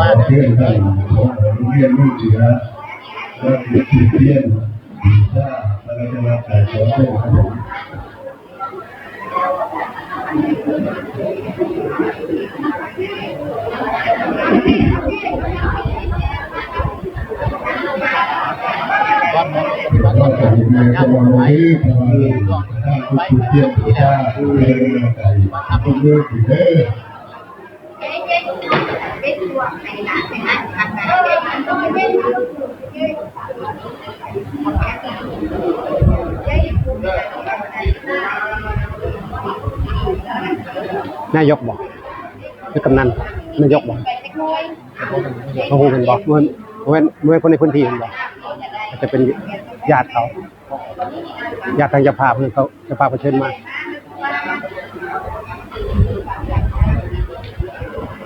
ว่าเพื่อนกันของเรียนลูกเสือแล้วติดเรียนดีซ่าแล้วก็จะมาขายของเป็นขนมวันหมดปฏิบัติก็ธรรมจะมีงานกำลังไว้ไว้ทำอะไรถ้าคุณติดเรียนดีซ่าเรียนมาขายคุณเลือกเด้อนายกบอกคือกำนันนายกบอกเขาคงเป็นบอกเมื่อเมื่อเมื่อคนในพื้นที่มันบอกจะเป็นญาติเขาญาติทางจ้าภาพาเจ้าภาพเขาเชิญมาครับพ่อเราเนี่ยท่านติดเรียนดีซ่าพัฒนากา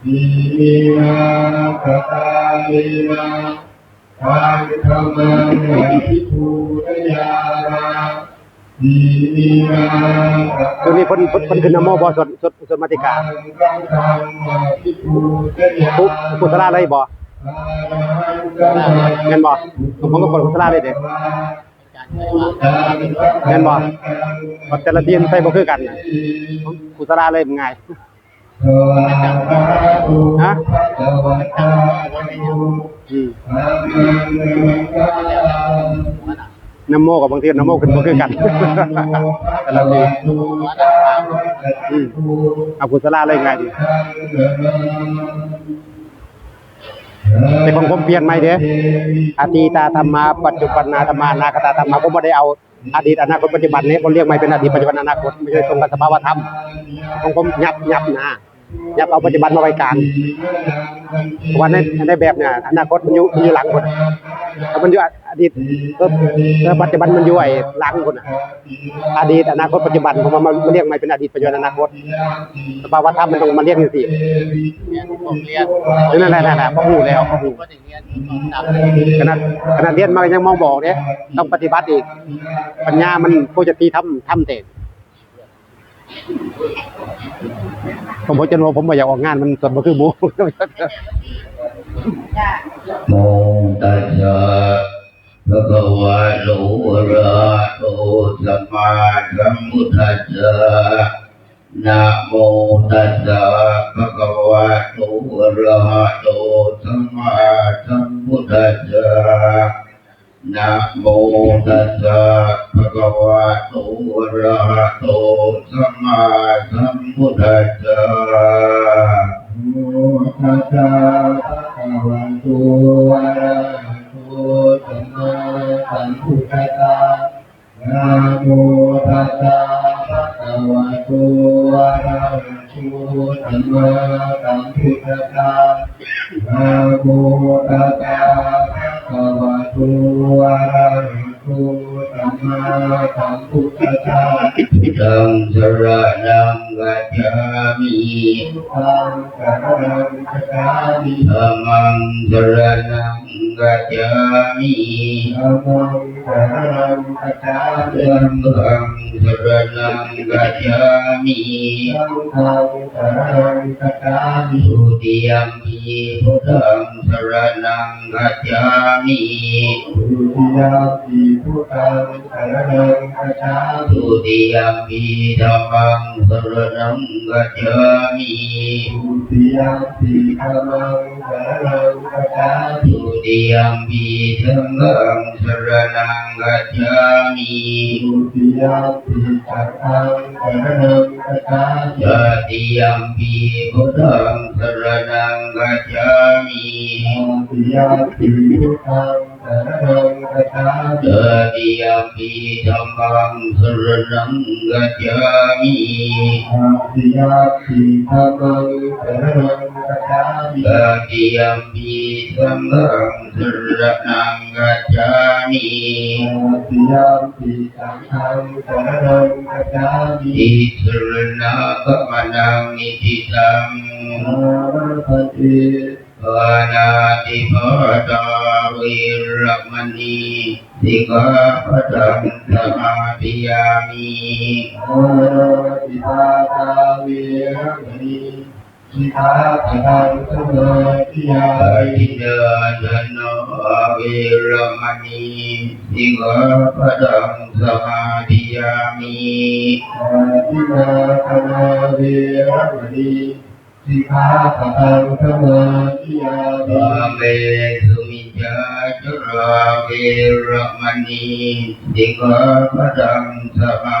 ของพ่อพ่อเลยนะครับดีมีนาตะการินาอังคุทังอภิภูตยานาดีมีนาตะการินาอังธรรมังอภิภูตยานาดีมีนาตะตรงนี้คนคนคนขึ้นนโมบอสดสดสดมาติกาอังกังคังอภิภูตยาปุ๊บกุศลาเลยบอเงินบอผมก็กดกุศลาเลยเด็กการใช้ว่าเงินบอพอแต่ละทีมใส่บ่คือกันน่ะกุศลาเลยมันง่าย ฮะอืมนโมกับบางทีนโมขึ้นบ่คือกันแต่ละทีอืมเอากุศลาเลยง่ายดีแต่ของผมเปลี่ยนใหม่เด้อดีตาธรรมาปัจจุบันนาธรรมานาคตาธรรมาผมบ่ได้เอาอดีตอนาคตปัจจุบันนี้ผมเรียกใหม่เป็นอดีตปัจจุบันอนาคตไม่ใช่ตรงกับสภาวธรรมของผมยับยับนะ ยับเอาปัจจุบันมาไว้กลางวันในในแบบเนี่ยอนาคตมันอยู่มันอยู่หลังคนถ้ามันอยู่อดีตก็ก็ปัจจุบันมันอยู่ไอ้หลังคนน่ะอดีตอนาคตปัจจุบันผมว่ามันมันเรียกใหม่เป็นอดีตปัจจุบันอนาคตสภาวธรรมมันต้องมาเรียกจังซี่เนี่ยผมเรียนนั่นแหละนั่นแหละพ่อฮู้แล้วพ่อฮู้ก็ได้เรียนตามขนาดขนาดเรียนมายังมองบอกเนี่ยต้องปฏิบัติอีกปัญญามันโคจะตีทำทำเตะ ผมบอกจนว่าผมบ่อยากออกงานมันสดบ่คือหมูโมตัสสะภะคะวะโตอะระหะโตสัมมาสัมพุทธัสสะนะโมตัสสะภะคะวะโตอะระหะโตสัมมาสัมพุทธัสสะ นะโมตัสสะภะคะวะโตอะระหะโตสัมมาสัมพุทธัสสะโมตัสสะภะคะวะโตอะระหะโตสัมมาสัมพุทธัสสะนะโมตัสสะภะคะวะโตอะระหะโตสัมมาสัมพุทธัสสะ พุทธัสสะตังสรณังกัจฉามิธัมมังสรณัง คัจฉามิธัมมังสรนังกัจฉามิธัมมังสรณังคัจฉามิสังฆังสรนังกัจฉามิสังฆังสรณังคัจฉามิทุติยมปีพุทธังสรนังกัจฉามิทุติยมปีพุทธังสรณังคัจฉามิทุติยมปีธัมมังสรนังกัจฉามิทุติยมปีธัมมังสรณังคัจฉามิทุติยมปีสังฆังสรนังกัจฉามิทุติยมปีสังฆังสสรณังกัจฉามิตติยัมปีพุทธังสรณังกัจฉามิติยาปิพุทธังสรณังกัจฉาตมิติยัมปีธัมมังสรณังกัจฉามิติยาปิธรรมังสรณังกัจฉามิตติยัมปีสังฆังสรณังกัจฉามิติยาปิสังฆังสรณังกัจฉามิอิสรณะกมนังนิติตังอาภันติปานาติปาตาเวรมณีสิกขาปะทังสมาธิยามิอาติปาตาเวรมณี สิกขาปะทังสมาธิยาปมิฏิเดชโนเวรมณีสิกขาปะทังสมาธิยามิอาทินาคนาเวรมณีสิกขาปะทังสมาธิยามิอาเมสุมิจจาจราเวรมณีสิกขาปะทังสมาธิยามิอาเนสุวิจาคราเวรมณีสิกขาปะทังสมา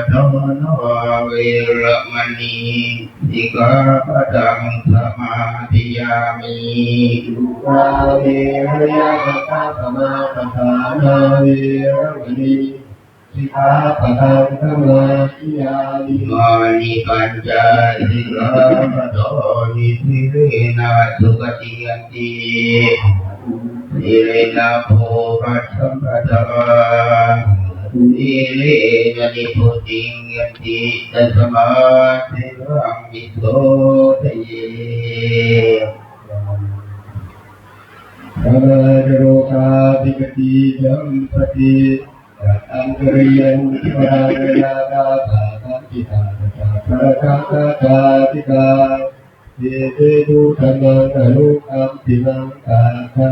วรมณีสิกขาปะทังสมาธิยามิสุราเมรยะมัคคะปมาปทานาเวรมณีสิกขาปะทังสมาธิยามิมานิปัญจสิกขาปะโตนิสิเรนะสุขติยันติสิเรนะโพปัสสัมปทา สิเรนิพุติงยันติตัสมาธิรังวิโสทเยธรรมะโรคาภิกติยัมปติตัตังกริยันติวาเวลาดาภาคันติตาตาพระคัตตาติกาเตเตตุธรรมังอนุคัมปิมังกาคา